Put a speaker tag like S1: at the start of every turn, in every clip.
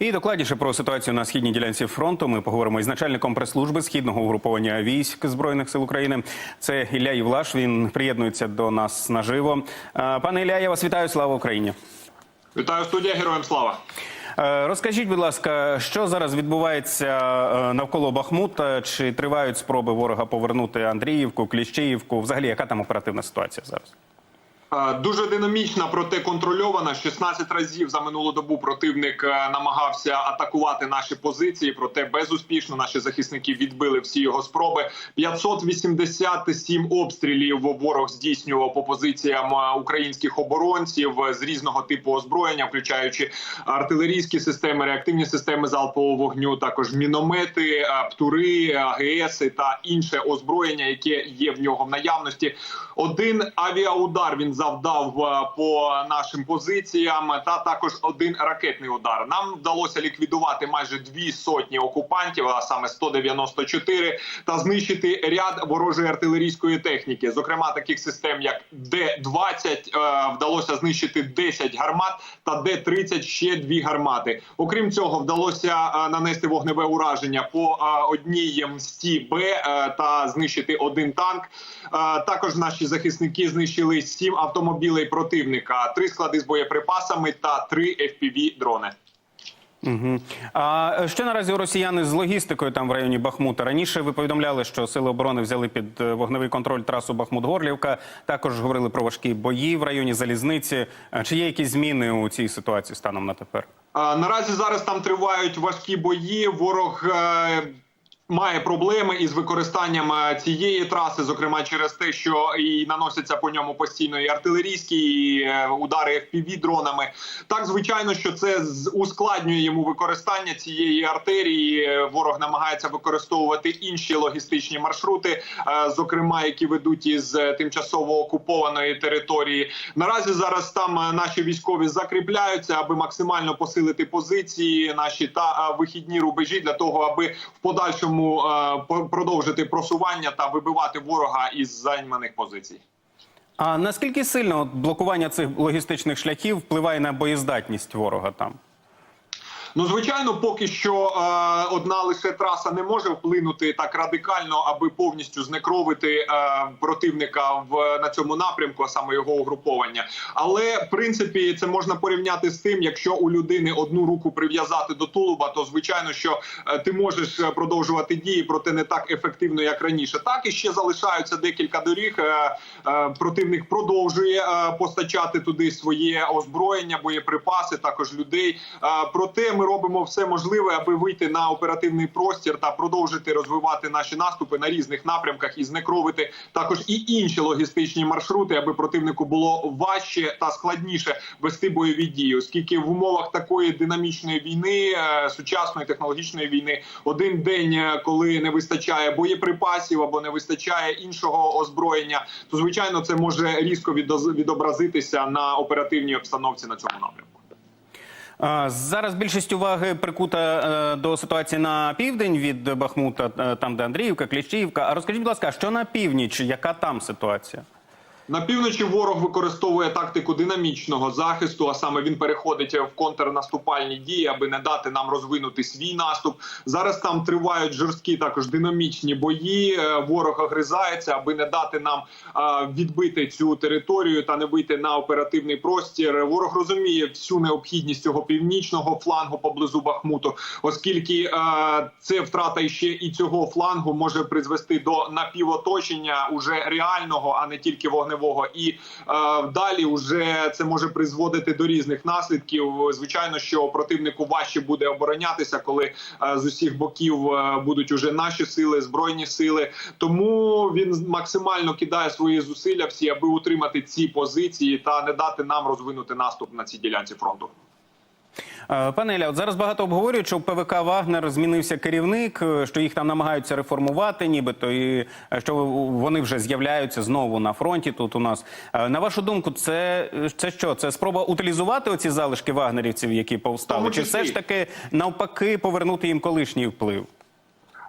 S1: І докладніше про ситуацію на східній ділянці фронту ми поговоримо із начальником прес-служби східного угруповання військ збройних сил України. Це Ілля Євлаш. Він приєднується до нас наживо. Пане Ілля, я вас вітаю. Слава Україні.
S2: Вітаю студія, героям слава.
S1: Е, Розкажіть, будь ласка, що зараз відбувається е, навколо Бахмута? Чи тривають спроби ворога повернути Андріївку, Кліщіївку? Взагалі, яка там оперативна ситуація зараз?
S2: Е, Дуже динамічна, проте контрольована. 16 разів за минулу добу противник е, намагався атакувати наші позиції, проте безуспішно наші захисники відбили всі його спроби. 587 обстрілів ворог здійснював по позиціям е, українських оборонців з різного типу озброєння, включаючи артилерійські системи, реактивні системи залпового вогню, також міномети, птури, АГС та інше озброєння, яке є в нього в наявності. Один авіаудар він завдав е, по нашим позиціям, та також один ракетний удар. Нам вдалося ліквідувати майже дві сотні окупантів, а саме 194, та знищити ряд ворожої артилерійської техніки, зокрема таких систем, як Д-20, е, вдалося знищити 10 гармат та Д-30 ще дві гармати. Окрім цього, вдалося е, нанести вогневе ураження по одній мсті Б та знищити один танк. Також наші захисники знищили сім автомобілей противника, три склади з боєприпасами та три fpv дрони.
S1: Угу. А що наразі у росіяни з логістикою там в районі Бахмута? Раніше ви повідомляли, що сили оборони взяли під е, вогневий контроль трасу Бахмут-Горлівка. Також говорили про важкі бої в районі залізниці. Чи є якісь зміни у цій ситуації станом на тепер?
S2: Е, Наразі зараз там тривають важкі бої. Ворог е, має проблеми із використанням е, цієї траси, зокрема через те, що і наносяться по ньому постійно і артилерійські і, е, удари fpv дронами. Так, звичайно, що це ускладнює йому використання цієї артерії. Ворог намагається використовувати інші логістичні маршрути, е, зокрема, які ведуть із тимчасово окупованої території. Наразі зараз там наші військові закріпляються, аби максимально посилити позиції наші та вихідні рубежі для того, аби в подальшому е, по- продовжити просування та вибивати ворога із займаних позицій.
S1: А наскільки сильно блокування цих логістичних шляхів впливає на боєздатність ворога там?
S2: Ну, звичайно, поки що е, одна лише траса не може вплинути так радикально, аби повністю знекровити е, противника в на цьому напрямку, а саме його угруповання. Але в принципі це можна порівняти з тим, якщо у людини одну руку прив'язати до тулуба, то звичайно, що е, ти можеш е, продовжувати дії, проте не так ефективно, як раніше. Так і ще залишаються декілька доріг. Е, е, противник продовжує е, постачати туди своє озброєння, боєприпаси, також людей. Е, проте ми робимо все можливе, аби вийти на оперативний простір та продовжити розвивати наші наступи на різних напрямках і знекровити також і інші логістичні маршрути, аби противнику було важче та складніше вести бойові дії, оскільки в умовах такої динамічної війни, е, сучасної технологічної війни, один день, е, коли не вистачає боєприпасів або не вистачає іншого озброєння, то звичайно це може різко відобразитися на оперативній обстановці на цьому напрямку.
S1: Зараз більшість уваги прикута е, до ситуації на південь від Бахмута, е, там де Андріївка, Кліщіївка. А розкажіть, будь ласка, що на північ? Яка там ситуація?
S2: На півночі ворог використовує тактику динамічного захисту, а саме він переходить в контрнаступальні дії, аби не дати нам розвинути свій наступ. Зараз там тривають жорсткі також динамічні бої. Е, Ворог огризається, аби не дати нам е, відбити цю територію та не вийти на оперативний простір. Ворог розуміє всю необхідність цього північного флангу поблизу Бахмуту, оскільки е, це втрата ще і цього флангу може призвести до напівоточення уже реального, а не тільки вогневого. І е, далі вже це може призводити до різних наслідків. Звичайно, що противнику важче буде оборонятися, коли е, з усіх боків е, будуть уже наші сили, збройні сили. Тому він максимально кидає свої зусилля всі, аби утримати ці позиції та не дати нам розвинути наступ на цій ділянці фронту.
S1: Е, Пане Ілля, от зараз багато обговорюють, що у ПВК Вагнер змінився керівник, е, що їх там намагаються реформувати, нібито і е, що вони вже з'являються знову на фронті. Тут у нас на вашу думку, це, це що? Це спроба утилізувати оці залишки вагнерівців, які повстали, чи все ж таки навпаки повернути їм колишній вплив?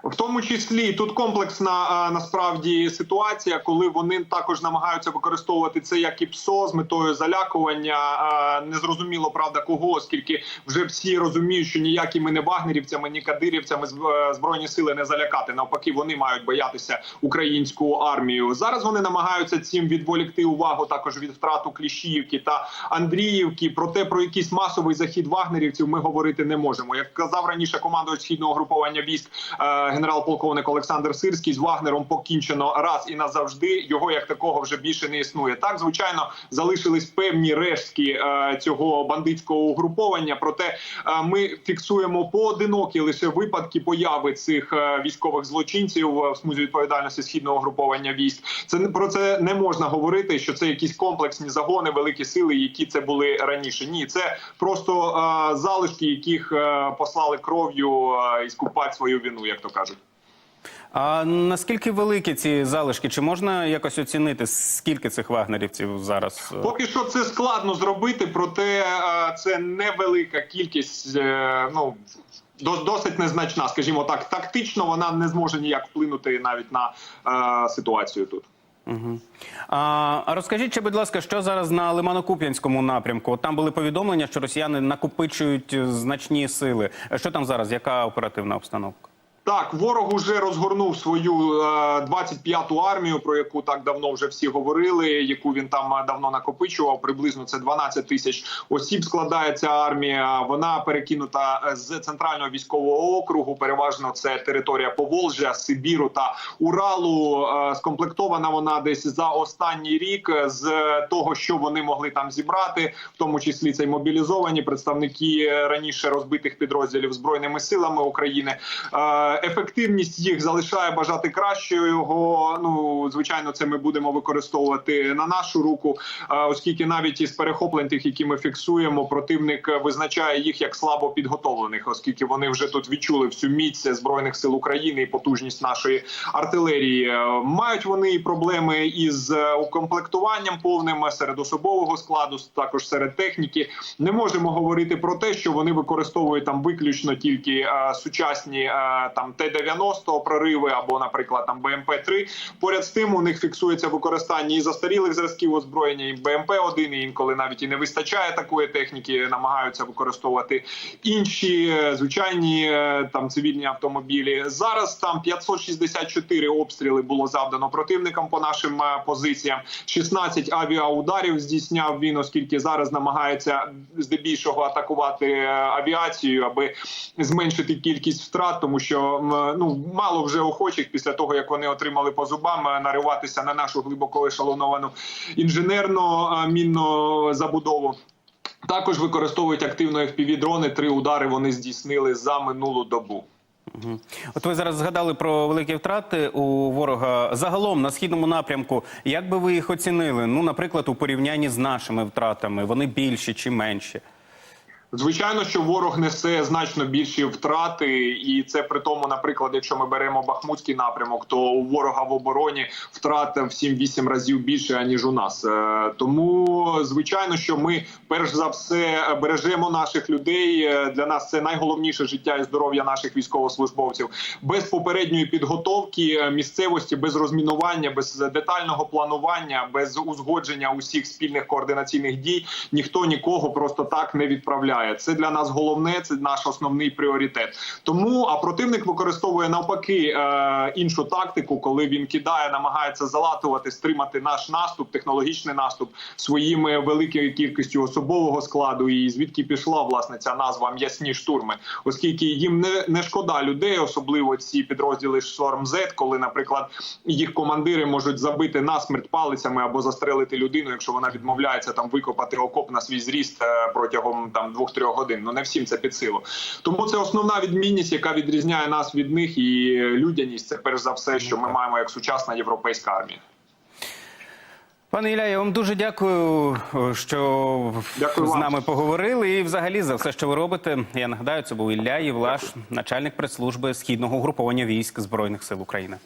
S2: В тому числі тут комплексна насправді ситуація, коли вони також намагаються використовувати це як і ПСО з метою залякування. А, незрозуміло правда кого, оскільки вже всі розуміють, що ніякими не вагнерівцями, ні кадирівцями е, збройні сили не залякати. Навпаки, вони мають боятися українську армію. Зараз вони намагаються цим відволікти увагу також від втрату Кліщіївки та Андріївки. Проте про якийсь масовий захід вагнерівців ми говорити не можемо. Як казав раніше командувач східного групування військ е, генерал-полковник Олександр Сирський з Вагнером покінчено раз і назавжди. Його як такого вже більше не існує. Так, звичайно, залишились певні рештки е, цього бандитського угруповання. Проте е, ми фіксуємо поодинокі лише випадки появи цих е, військових злочинців в смузі відповідальності східного групування військ. Це про це не можна говорити, що це якісь комплексні загони, великі сили, які це були раніше. Ні, це просто залишки, яких послали кров'ю е, іскупати свою вину, як то кажуть.
S1: А наскільки великі ці залишки? Чи можна якось оцінити, скільки цих вагнерівців зараз? е,
S2: Поки що це складно зробити, проте е, це невелика кількість. е, Ну досить незначна, скажімо так. Тактично вона не зможе ніяк вплинути навіть на е, ситуацію тут.
S1: А а розкажіть, ще, будь ласка, що зараз на Лимано-Куп'янському напрямку? Там були повідомлення, що росіяни накопичують значні сили. Що там зараз? Яка оперативна обстановка?
S2: Так, ворог уже розгорнув свою е, 25-ту армію, про яку так давно вже всі говорили, яку він там е, давно накопичував. Приблизно це 12 тисяч осіб складає ця армія. Вона перекинута е, з центрального військового округу. Переважно це територія Поволжя, Сибіру та Уралу. Е, Скомплектована вона десь за останній рік е, з того, що вони могли там зібрати, в тому числі це й мобілізовані представники е, раніше розбитих підрозділів збройними силами України. Ефективність їх залишає бажати кращого. Його ну звичайно, це ми будемо використовувати на нашу руку, е, оскільки навіть із перехоплень тих, які ми фіксуємо, противник визначає їх як слабо підготовлених, оскільки вони вже тут відчули всю міць збройних сил України і потужність нашої артилерії. Е, Мають вони і проблеми із е, укомплектуванням повним серед особового складу, також серед техніки. Не можемо говорити про те, що вони використовують там виключно тільки сучасні е, там Т-90 прориви або, наприклад, там БМП-3. Поряд з тим у них фіксується використання і застарілих зразків озброєння, і БМП-1, і інколи навіть і не вистачає такої техніки, намагаються використовувати інші е, звичайні е, там цивільні автомобілі. Зараз там 564 обстріли було завдано противникам по нашим е, позиціям. 16 авіаударів здійсняв він, оскільки зараз намагається здебільшого атакувати авіацію, аби зменшити кількість втрат, тому що ну мало вже охочих після того, як вони отримали по зубам е, нариватися на нашу глибоко ешелоновану інженерно е, мінну забудову. Також використовують активно FPV-дрони. Три удари вони здійснили за минулу добу.
S1: От ви зараз згадали про великі втрати у ворога загалом на східному напрямку. Як би ви їх оцінили? Ну, наприклад, у порівнянні з нашими втратами, вони більші чи менші?
S2: Звичайно, що ворог несе значно більші втрати, і це при тому, наприклад, якщо ми беремо Бахмутський напрямок, то у ворога в обороні втрата в 7-8 разів більше аніж у нас. Е, Тому звичайно, що ми перш за все бережемо наших людей. Е, Для нас це найголовніше життя і здоров'я наших військовослужбовців. Без попередньої підготовки е, місцевості, без розмінування, без детального планування, без узгодження усіх спільних координаційних дій ніхто нікого просто так не відправляє. Це для нас головне, це наш основний пріоритет. Тому а противник використовує навпаки е, іншу тактику, коли він кидає, намагається залатувати, стримати наш наступ, технологічний наступ своїми великою кількістю особового складу. І звідки пішла власне ця назва м'ясні штурми, оскільки їм не, не шкода людей, особливо ці підрозділи Шторм Z, коли, наприклад, їх командири можуть забити насмерть палицями або застрелити людину, якщо вона відмовляється там викопати окоп на свій зріст е, протягом там двох-трьох годин. Ну не всім це під силу. Тому це основна відмінність, яка відрізняє нас від них, і людяність це перш за все, що ми маємо як сучасна європейська армія.
S1: Пане Ілля, я вам дуже дякую, що
S2: Дякую
S1: з
S2: вам.
S1: нами поговорили. І взагалі за все, що ви робите. Я нагадаю, це був Ілля Євлаш, начальник прес-служби східного угруповання військ Збройних сил України.